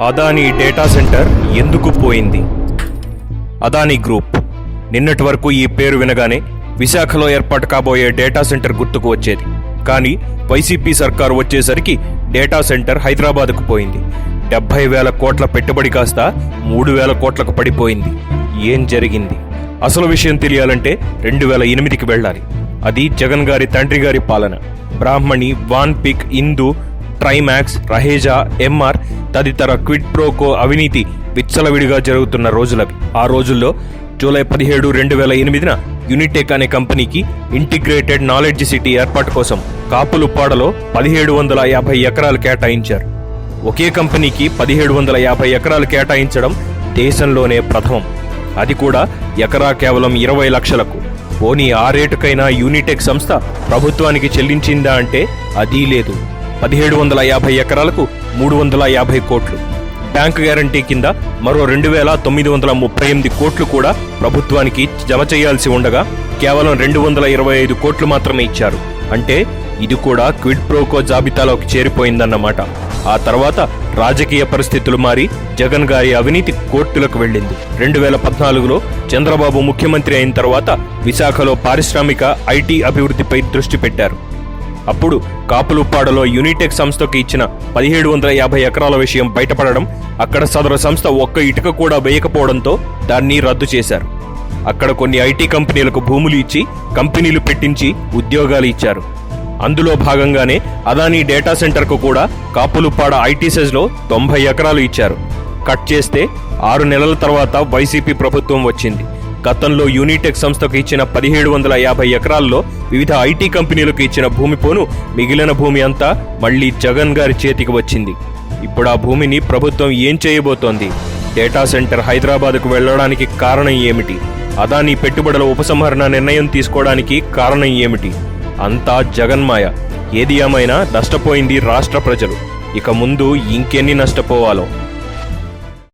Adani data centre ఎందుకు పోయింది? Adani group నిన్నటి వరకు ఈ పేరు వినగానే విశాఖలో ఏర్పాటు కాబోయే డేటా సెంటర్ గుర్తుకు వచ్చేది. కానీ వైసీపీ సర్కారు వచ్చేసరికి డేటా సెంటర్ హైదరాబాద్కు పోయింది. డెబ్బై వేల కోట్ల పెట్టుబడి కాస్త మూడు వేల కోట్లకు పడిపోయింది. ఏం జరిగింది? అసలు విషయం తెలియాలంటే రెండు వేల ఎనిమిదికి వెళ్ళాలి. అది జగన్ గారి తండ్రి గారి పాలన. Brahmani Vanpic Indu Trimax Raheja Emaar తదితర క్విడ్ ప్రోకో అవినీతి విచ్చలవిడిగా జరుగుతున్న రోజులవి. ఆ రోజుల్లో జూలై పదిహేడు రెండు వేల ఎనిమిదిన యునిటెక్ అనే కంపెనీకి ఇంటిగ్రేటెడ్ నాలెడ్జ్ సిటీ ఏర్పాటు కోసం కాపులుప్పాడలో పదిహేడు వందల యాభై ఎకరాలు కేటాయించారు. ఒకే కంపెనీకి పదిహేడు వందల యాభై ఎకరాలు కేటాయించడం దేశంలోనే ప్రథమం. అది కూడా ఎకరా కేవలం ఇరవై లక్షలకు. పోనీ ఆ రేటుకైనా యూనిటెక్ సంస్థ ప్రభుత్వానికి చెల్లించిందా అంటే అదీ లేదు. పదిహేడు వందల యాభై ఎకరాలకు మూడు వందల యాభై కోట్లు. బ్యాంకు గ్యారంటీ కింద మరో రెండు వేల తొమ్మిది వందల ముప్పై ఎనిమిది కోట్లు కూడా ప్రభుత్వానికి జమ చేయాల్సి ఉండగా కేవలం రెండు వందల ఇరవై ఐదు కోట్లు మాత్రమే ఇచ్చారు. అంటే ఇది కూడా క్విడ్ ప్రోకో జాబితాలోకి చేరిపోయిందన్నమాట. ఆ తర్వాత రాజకీయ పరిస్థితులు మారి జగన్ గారి అవినీతి కోర్టులకు వెళ్ళింది. రెండు వేల పద్నాలుగులో చంద్రబాబు ముఖ్యమంత్రి అయిన తర్వాత విశాఖలో పారిశ్రామిక ఐటీ అభివృద్ధిపై దృష్టి పెట్టారు. అప్పుడు కాపులుప్పాడలో యూనిటెక్ సంస్థకు ఇచ్చిన పదిహేడు వందల యాభై ఎకరాల విషయం బయటపడడం అక్కడ సదరు సంస్థ ఒక్క ఇటుక కూడా వేయకపోవడంతో దాన్ని రద్దు చేశారు. అక్కడ కొన్ని ఐటీ కంపెనీలకు భూములు ఇచ్చి కంపెనీలు పెట్టించి ఉద్యోగాలు ఇచ్చారు. అందులో భాగంగానే అదానీ డేటా సెంటర్కు కూడా కాపులుప్పాడ ఐటీ సెజ్లో తొంభై ఎకరాలు ఇచ్చారు. కట్ చేస్తే ఆరు నెలల తర్వాత వైసీపీ ప్రభుత్వం వచ్చింది. గతంలో యూనిటెక్ సంస్థకు ఇచ్చిన పదిహేడు వందల యాభై ఎకరాల్లో వివిధ ఐటీ కంపెనీలకు ఇచ్చిన భూమి పోను మిగిలిన భూమి అంతా మళ్ళీ జగన్ గారి చేతికి వచ్చింది. ఇప్పుడు ఆ భూమిని ప్రభుత్వం ఏం చేయబోతోంది? డేటా సెంటర్ హైదరాబాద్కు వెళ్ళడానికి కారణం ఏమిటి? అదానీ పెట్టుబడుల ఉపసంహరణ నిర్ణయం తీసుకోవడానికి కారణం ఏమిటి? అంతా జగన్మాయ ఏది ఏమైనా నష్టపోయింది రాష్ట్ర ప్రజలు. ఇక ముందు ఇంకెన్ని నష్టపోవాలో?